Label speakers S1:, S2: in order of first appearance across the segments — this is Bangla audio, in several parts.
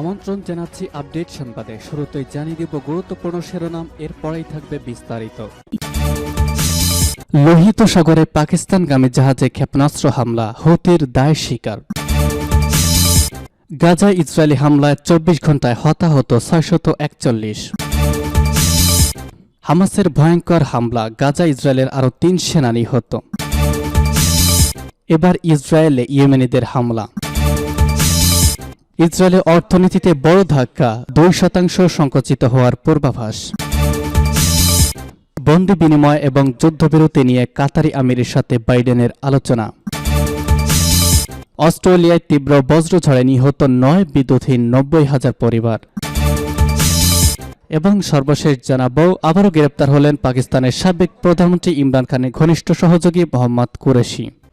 S1: আমন্ত্রণ জানাচ্ছি আপডেট সংবাদে শুরুতেই জানিয়ে দেব গুরুত্বপূর্ণ শিরোনাম এরপরেই থাকবে বিস্তারিত লোহিত সাগরে পাকিস্তানগামী জাহাজে ক্ষেপণাস্ত্র হামলা হতির দায় স্বীকার গাজা ইসরায়েলি হামলায় চব্বিশ ঘন্টায় হতাহত ছয়শত একচল্লিশ হামাসের ভয়ঙ্কর হামলা গাজা ইসরায়েলের আরও তিন সেনা নিহত এবার ইসরায়েলে ইয়েমেনিদের হামলা ইসরায়েলের অর্থনীতিতে বড় ধাক্কা দুই শতাংশ সংকুচিত হওয়ার পূর্বাভাস বন্দি বিনিময় এবং যুদ্ধবিরতি নিয়ে কাতারি আমিরের সাথে বাইডেনের আলোচনা অস্ট্রেলিয়ায় তীব্র বজ্রঝড়ে নিহত নয় বিদ্যুৎহীন নব্বই হাজার পরিবার এবং সর্বশেষ জানাব আবারও গ্রেপ্তার হলেন পাকিস্তানের সাবেক প্রধানমন্ত্রী ইমরান খানের ঘনিষ্ঠ সহযোগী মোহাম্মদ কুরেশি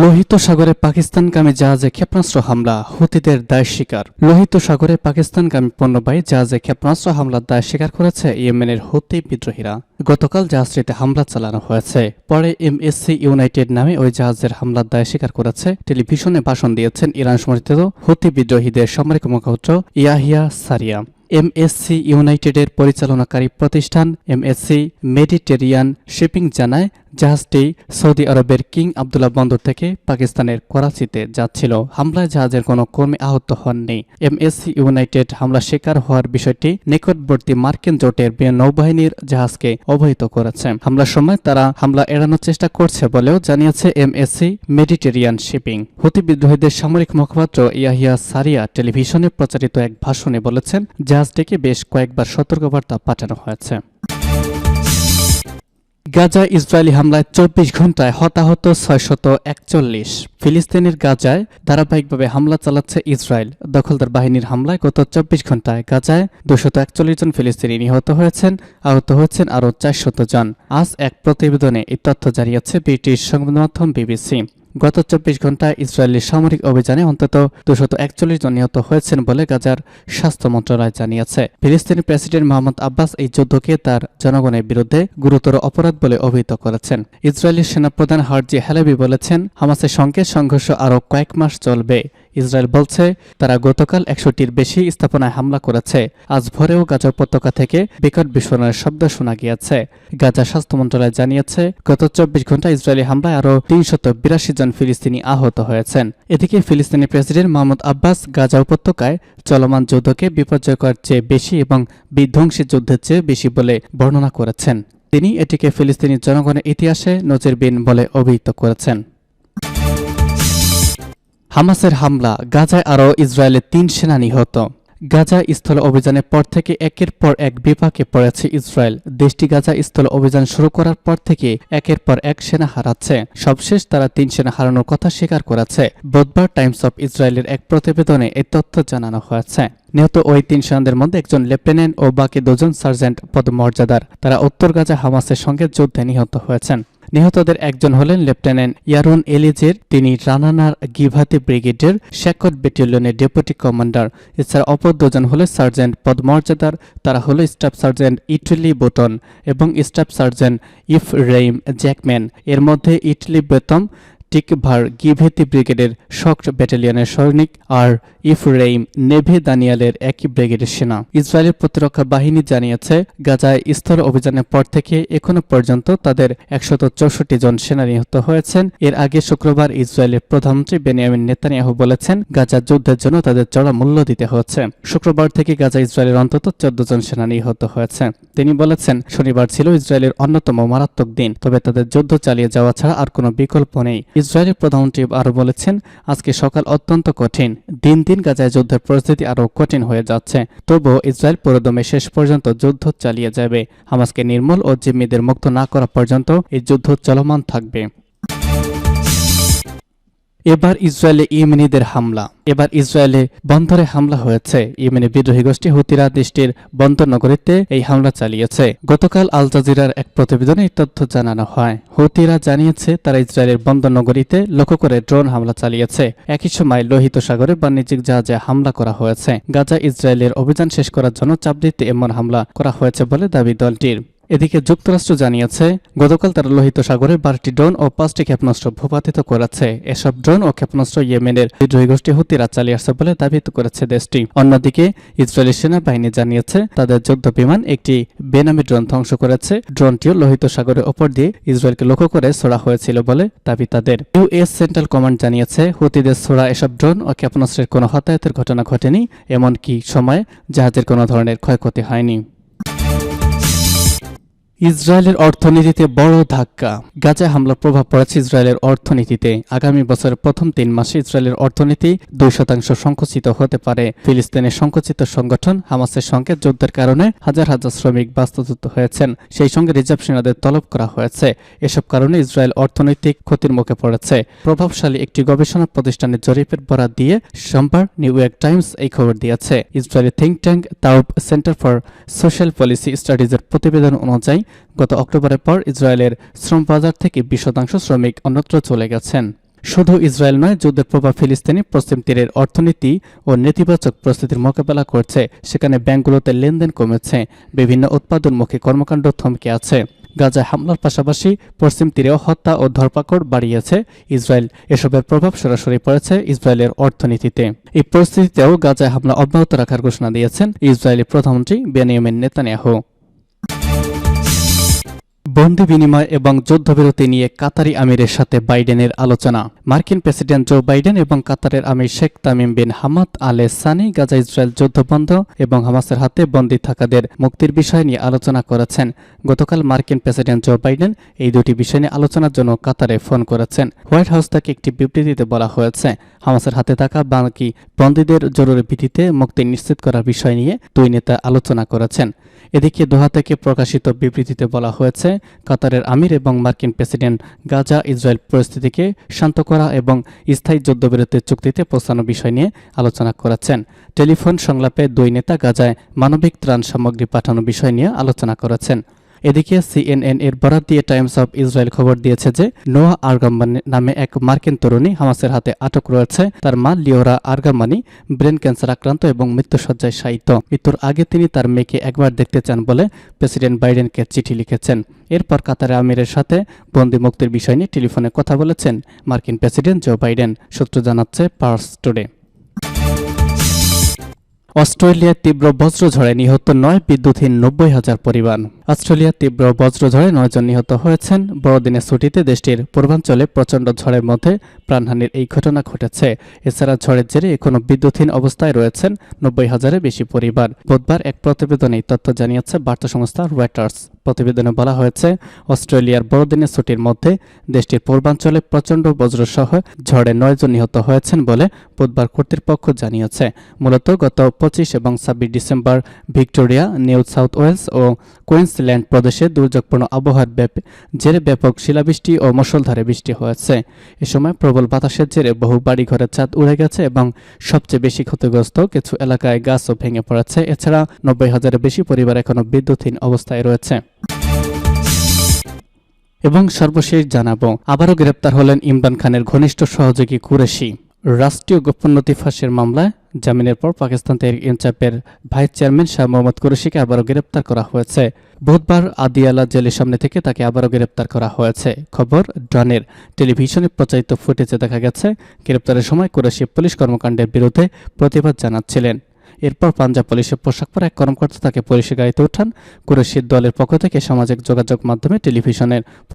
S1: লোহিত সাগরে কামী জাহাজে ক্ষেপণাস্ত্র হামলা হুতিদের দায় স্বীকার লোহিত সাগরে কামী পণ্যবাহী জাহাজে ক্ষেপণাস্ত্র হামলার দায় স্বীকার করেছে ইয়েমেনের হুতি বিদ্রোহীরা গতকাল জাহাজটিতে হামলা চালানো হয়েছে পরে এমএসসি ইউনাইটেড নামে ওই জাহাজের হামলার দায় স্বীকার করেছে টেলিভিশনে ভাষণ দিয়েছেন ইরান সমর্থিত হুতি বিদ্রোহীদের সামরিক মুখপাত্র ইয়াহিয়া সারিয়া এমএসসি ইউনাইটেডের পরিচালনাকারী প্রতিষ্ঠান এমএসসি মেডিটেরিয়ান শিপিং জানায় জাহাজটি সৌদি আরবের কিং আবদুল্লাহ বন্দর থেকে পাকিস্তানের করাচিতে যাচ্ছিল হামলায় জাহাজের কোনো কর্মী আহত হননি সি ইউনাইটেড হামলা শিকার হওয়ার বিষয়টি নিকটবর্তী মার্কিন জোটের নৌবাহিনীর জাহাজকে অবহিত করেছে হামলার সময় তারা হামলা এড়ানোর চেষ্টা করছে বলেও জানিয়েছে সি মেডিটেরিয়ান শিপিং হুতি বিদ্রোহীদের সামরিক মুখপাত্র ইয়াহিয়া সারিয়া টেলিভিশনে প্রচারিত এক ভাষণে বলেছেন জাহাজটিকে বেশ কয়েকবার সতর্কবার্তা পাঠানো হয়েছে গাজা ইসরায়েলি হামলায় চব্বিশ ঘন্টায় হতাহত ছয়শত একচল্লিশ ফিলিস্তিনের গাজায় ধারাবাহিকভাবে হামলা চালাচ্ছে ইসরায়েল দখলদার বাহিনীর হামলায় গত চব্বিশ ঘন্টায় গাজায় দুশত একচল্লিশ জন ফিলিস্তিনি নিহত হয়েছেন আহত হয়েছেন আরও চারশত জন আজ এক প্রতিবেদনে এই তথ্য জানিয়েছে ব্রিটিশ সংবাদ মাধ্যম বিবিসি গত চব্বিশ ঘন্টায় ইসরায়েলি সামরিক অভিযানে অন্তত দুশত একচল্লিশ জন নিহত হয়েছেন বলে গাজার স্বাস্থ্য মন্ত্রণালয় জানিয়েছে ফিলিস্তিনি প্রেসিডেন্ট মোহাম্মদ আব্বাস এই যুদ্ধকে তার জনগণের বিরুদ্ধে গুরুতর অপরাধ বলে অভিহিত করেছেন ইসরায়েলি সেনাপ্রধান হার্জি হ্যালেবি বলেছেন হামাসের সঙ্গে সংঘর্ষ আরও কয়েক মাস চলবে ইসরায়েল বলছে তারা গতকাল একশোটির বেশি স্থাপনায় হামলা করেছে আজ ভোরেও গাজা উপত্যকা থেকে বিকট বিস্ফোরণের শব্দ শোনা গিয়েছে গাজা স্বাস্থ্য মন্ত্রণালয় জানিয়েছে গত চব্বিশ ঘন্টা ইসরায়েলি হামলায় আরও তিনশত বিরাশি জন ফিলিস্তিনি আহত হয়েছেন এদিকে ফিলিস্তিনি প্রেসিডেন্ট মোহাম্মদ আব্বাস গাজা উপত্যকায় চলমান যুদ্ধকে বিপর্যয়কর চেয়ে বেশি এবং বিধ্বংসী যুদ্ধের চেয়ে বেশি বলে বর্ণনা করেছেন তিনি এটিকে ফিলিস্তিনি জনগণের ইতিহাসে নজিরবিন বলে অভিহিত করেছেন হামাসের হামলা গাজায় আরও ইসরায়েলের তিন সেনা নিহত গাজা স্থল অভিযানের পর থেকে একের পর এক বিপাকে পড়েছে ইসরায়েল দেশটি গাজা স্থল অভিযান শুরু করার পর থেকে একের পর এক সেনা হারাচ্ছে সবশেষ তারা তিন সেনা হারানোর কথা স্বীকার করেছে বুধবার টাইমস অফ ইসরায়েলের এক প্রতিবেদনে এই তথ্য জানানো হয়েছে নিহত ওই তিন সেনাদের মধ্যে একজন লেফটেন্যান্ট ও বাকি দুজন সার্জেন্ট পদমর্যাদার তারা উত্তর গাজা হামাসের সঙ্গে যুদ্ধে নিহত হয়েছেন নিহতদের একজন হলেন লেফটেন্যান্ট ইয়ারুন এলিজের তিনি রানানার গিভাতি ব্রিগেডের শেকট ব্যাটালিয়নের ডেপুটি কমান্ডার এছাড়া অপর দুজন হলেন সার্জেন্ট পদমর্যাদার তারা হলো স্টাফ সার্জেন্ট ইটলি বোতন এবং স্টাফ সার্জেন্ট ইফ রেইম জ্যাকম্যান এর মধ্যে ইটলি বেতম টিকভার গিভেতি ব্রিগেডের শক্ট ব্যাটালিয়নের সৈনিক আর ইফরেইম নেভে দানিয়ালের একই ব্রিগেডের সেনা ইসরায়েলের প্রতিরক্ষা বাহিনী জানিয়েছে গাজায় স্থল অভিযানের পর থেকে এখনো পর্যন্ত তাদের একশত চৌষট্টি জন সেনা নিহত হয়েছেন এর আগে শুক্রবার ইসরায়েলের প্রধানমন্ত্রী বেনিয়ামিন নেতানিয়াহু বলেছেন গাজা যুদ্ধের জন্য তাদের চড়া মূল্য দিতে হচ্ছে শুক্রবার থেকে গাজা ইসরায়েলের অন্তত চোদ্দ জন সেনা নিহত হয়েছে তিনি বলেছেন শনিবার ছিল ইসরায়েলের অন্যতম মারাত্মক দিন তবে তাদের যুদ্ধ চালিয়ে যাওয়া ছাড়া আর কোনো বিকল্প নেই ইসরায়েলের প্রধানমন্ত্রী আরও বলেছেন আজকে সকাল অত্যন্ত কঠিন দিন দিন গাজায় যুদ্ধের পরিস্থিতি আরও কঠিন হয়ে যাচ্ছে তবুও ইসরায়েল পুরোদমে শেষ পর্যন্ত যুদ্ধ চালিয়ে যাবে হামাসকে নির্মূল ও জিম্মিদের মুক্ত না করা পর্যন্ত এই যুদ্ধ চলমান থাকবে এবার ইসরায়েলে ইয়েমেনিদের হামলা এবার ইসরায়েলে বন্দরে হামলা হয়েছে ইয়েমেনি বিদ্রোহী গোষ্ঠী হুতিরা দেশটির বন্দর নগরীতে এই হামলা চালিয়েছে গতকাল আল জাজিরার এক প্রতিবেদনে এই তথ্য জানানো হয় হুতিরা জানিয়েছে তারা ইসরায়েলের বন্দর নগরীতে লক্ষ্য করে ড্রোন হামলা চালিয়েছে একই সময় লোহিত সাগরে বাণিজ্যিক জাহাজে হামলা করা হয়েছে গাজা ইসরায়েলের অভিযান শেষ করার জন্য চাপ দিতে এমন হামলা করা হয়েছে বলে দাবি দলটির এদিকে যুক্তরাষ্ট্র জানিয়েছে গতকাল তারা লোহিত সাগরে বারোটি ড্রোন ও পাঁচটি ক্ষেপণাস্ত্র ভূপাতিত করেছে এসব ড্রোন ও ক্ষেপণাস্ত্র ইয়েমেনের বিদ্রোহী গোষ্ঠী হুতিরা চালিয়ে আসছে বলে দাবি করেছে দেশটি অন্যদিকে ইসরায়েলি সেনাবাহিনী জানিয়েছে তাদের যুদ্ধ বিমান একটি বেনামি ড্রোন ধ্বংস করেছে ড্রোনটিও লোহিত সাগরের ওপর দিয়ে ইসরায়েলকে লক্ষ্য করে ছোড়া হয়েছিল বলে দাবি তাদের ইউএস সেন্ট্রাল কমান্ড জানিয়েছে হুতিদের ছোড়া এসব ড্রোন ও ক্ষেপণাস্ত্রের কোনো হতাহতের ঘটনা ঘটেনি এমনকি সময়ে জাহাজের কোনো ধরনের ক্ষয়ক্ষতি হয়নি ইসরায়েলের অর্থনীতিতে বড় ধাক্কা গাজা হামলার প্রভাব পড়েছে ইসরায়েলের অর্থনীতিতে আগামী বছরের প্রথম তিন মাসে ইসরায়েলের অর্থনীতি দুই শতাংশ সংকুচিত হতে পারে ফিলিস্তিনের সংকুচিত সংগঠন হামাসের সঙ্গে যুদ্ধের কারণে হাজার হাজার শ্রমিক বাস্তুচ্যুত হয়েছেন সেই সঙ্গে রিজার্ভ সেনাদের তলব করা হয়েছে এসব কারণে ইসরায়েল অর্থনৈতিক ক্ষতির মুখে পড়েছে প্রভাবশালী একটি গবেষণা প্রতিষ্ঠানের জরিপের বরাদ দিয়ে সোমবার নিউ ইয়র্ক টাইমস এই খবর দিয়েছে ইসরায়েলি think tank Taub Center for social policy স্টাডিজের প্রতিবেদন অনুযায়ী গত অক্টোবরের পর ইসরায়েলের শ্রম বাজার থেকে বিশ শতাংশ শ্রমিক অন্যত্র চলে গেছেন শুধু ইসরায়েল নয় যুদ্ধের প্রভাব ফিলিস্তিনি পশ্চিম তীরের অর্থনীতি ও নেতিবাচক প্রস্তুতির মোকাবেলা করছে সেখানে ব্যাংকগুলোতে লেনদেন কমেছে বিভিন্ন উৎপাদনমুখী কর্মকাণ্ড থমকে আছে গাজায় হামলার পাশাপাশি পশ্চিম তীরেও হত্যা ও ধরপাকড় বাড়িয়েছে ইসরায়েল এসবের প্রভাব সরাসরি পড়েছে ইসরায়েলের অর্থনীতিতে এই পরিস্থিতিতেও গাজায় হামলা অব্যাহত রাখার ঘোষণা দিয়েছেন ইসরায়েলি প্রধানমন্ত্রী বেনিয়ামিন নেতানিয়াহু বন্দি বিনিময় এবং যুদ্ধবিরতি নিয়ে কাতারি আমিরের সাথে বাইডেনের আলোচনা মার্কিন প্রেসিডেন্ট জো বাইডেন এবং কাতারের আমির শেখ Tamim bin Hamad Al Thani Gaza Israel যুদ্ধবন্ধ এবং হামাসের হাতে বন্দী থাকাদের মুক্তির বিষয় নিয়ে আলোচনা করেছেন গতকাল মার্কিন প্রেসিডেন্ট জো বাইডেন এই দুটি বিষয় নিয়ে আলোচনার জন্য কাতারে ফোন করেছেন হোয়াইট হাউস তাকে একটি বিবৃতিতে বলা হয়েছে হামাসের হাতে থাকা বাকি বন্দীদের জরুরি ভিত্তিতে মুক্তি নিশ্চিত করার বিষয় নিয়ে দুই নেতা আলোচনা করেছেন এদিকে দোহা থেকে প্রকাশিত বিবৃতিতে বলা হয়েছে কাতারের আমির এবং মার্কিন প্রেসিডেন্ট গাজা ইসরায়েল পরিস্থিতিকে শান্ত করা এবং স্থায়ী যুদ্ধবিরতির চুক্তিতে পৌঁছানো বিষয় নিয়ে আলোচনা করেছেন টেলিফোন সংলাপে দুই নেতা গাজায় মানবিক ত্রাণ সামগ্রী পাঠানো বিষয় নিয়ে আলোচনা করেছেন এদিকে সিএনএন এর বরাত দিয়ে টাইমস অব ইসরায়েল খবর দিয়েছে যে নোয়া আর্গাম্বানি নামে এক মার্কিন তরুণী হামাসের হাতে আটক রয়েছে তার মা লিওরা আর্গাম্বানি ব্রেন ক্যান্সার আক্রান্ত এবং মৃত্যুসজ্জায় সাহিত্য মৃত্যুর আগে তিনি তার মেয়েকে একবার দেখতে চান বলে প্রেসিডেন্ট বাইডেনকে চিঠি লিখেছেন এরপর কাতারে আমিরের সাথে বন্দি মুক্তির বিষয় নিয়ে টেলিফোনে কথা বলেছেন মার্কিন প্রেসিডেন্ট জো বাইডেন সূত্র জানাচ্ছে পার্স টুডে অস্ট্রেলিয়ার তীব্র বজ্রঝড়ে নিহত নয় বিদ্যুৎহীন নব্বই হাজার পরিবার অস্ট্রেলিয়ার তীব্র বজ্রঝড়ে নয়জন নিহত হয়েছেন বড়দিনের ছুটিতে দেশটির পূর্বাঞ্চলে প্রচণ্ড ঝড়ের মধ্যে প্রাণহানির এই ঘটনা ঘটেছে এছাড়া ঝড়ের জেরে এখনও বিদ্যুৎহীন অবস্থায় রয়েছেন নব্বই হাজারের বেশি পরিবার বুধবার এক প্রতিবেদনে তথ্য জানিয়েছে বার্তা সংস্থা রয়টার্স প্রতিবেদনে বলা হয়েছে অস্ট্রেলিয়ার বড়দিনের ছুটির মধ্যে দেশটির পূর্বাঞ্চলে প্রচণ্ড বজ্রসহ ঝড়ে নয়জন নিহত হয়েছেন বলে বুধবার কর্তৃপক্ষ জানিয়েছে মূলত গত পঁচিশ এবং ছাব্বিশ December Victoria New South Wales ও কুইন্সল্যান্ড প্রদেশে দুর্যোগপূর্ণ আবহাওয়ার জেরে ব্যাপক শিলাবৃষ্টি ও মশলধারে বৃষ্টি হয়েছে এ সময় প্রবল বাতাসের জেরে বহু বাড়িঘরের ছাদ উড়ে গেছে এবং সবচেয়ে বেশি ক্ষতিগ্রস্ত কিছু এলাকায় গাছও ভেঙে পড়েছে এছাড়া নব্বই হাজারের বেশি পরিবার এখনও বিদ্যুৎহীন অবস্থায় রয়েছে এবং সর্বশেষ জানাবো আবারও গ্রেপ্তার হলেন ইমরান খানের ঘনিষ্ঠ সহযোগী কুরেশি রাষ্ট্রীয় গোপন নথি ফাঁসের মামলায় জামিনের পর পাকিস্তান তেহরিক ইনসাফের ভাইস চেয়ারম্যান শাহ মোহাম্মদ কুরেশিকে আবারও গ্রেপ্তার করা হয়েছে বুধবার আদিয়ালা জেলের সামনে থেকে তাকে আবারও গ্রেপ্তার করা হয়েছে খবর ডনের টেলিভিশনে প্রচারিত ফুটেজে দেখা গেছে গ্রেপ্তারের সময় কুরেশি পুলিশ কর্মকাণ্ডের বিরুদ্ধে প্রতিবাদ জানাচ্ছিলেন এরপর পাঞ্জাব পুলিশের পোশাক পরে এক কর্মকর্তা তাকে পুলিশের গাড়িতে ওঠান কুরেশির দলের পক্ষ থেকে সামাজিক যোগাযোগ মাধ্যমে টেলিভিশনের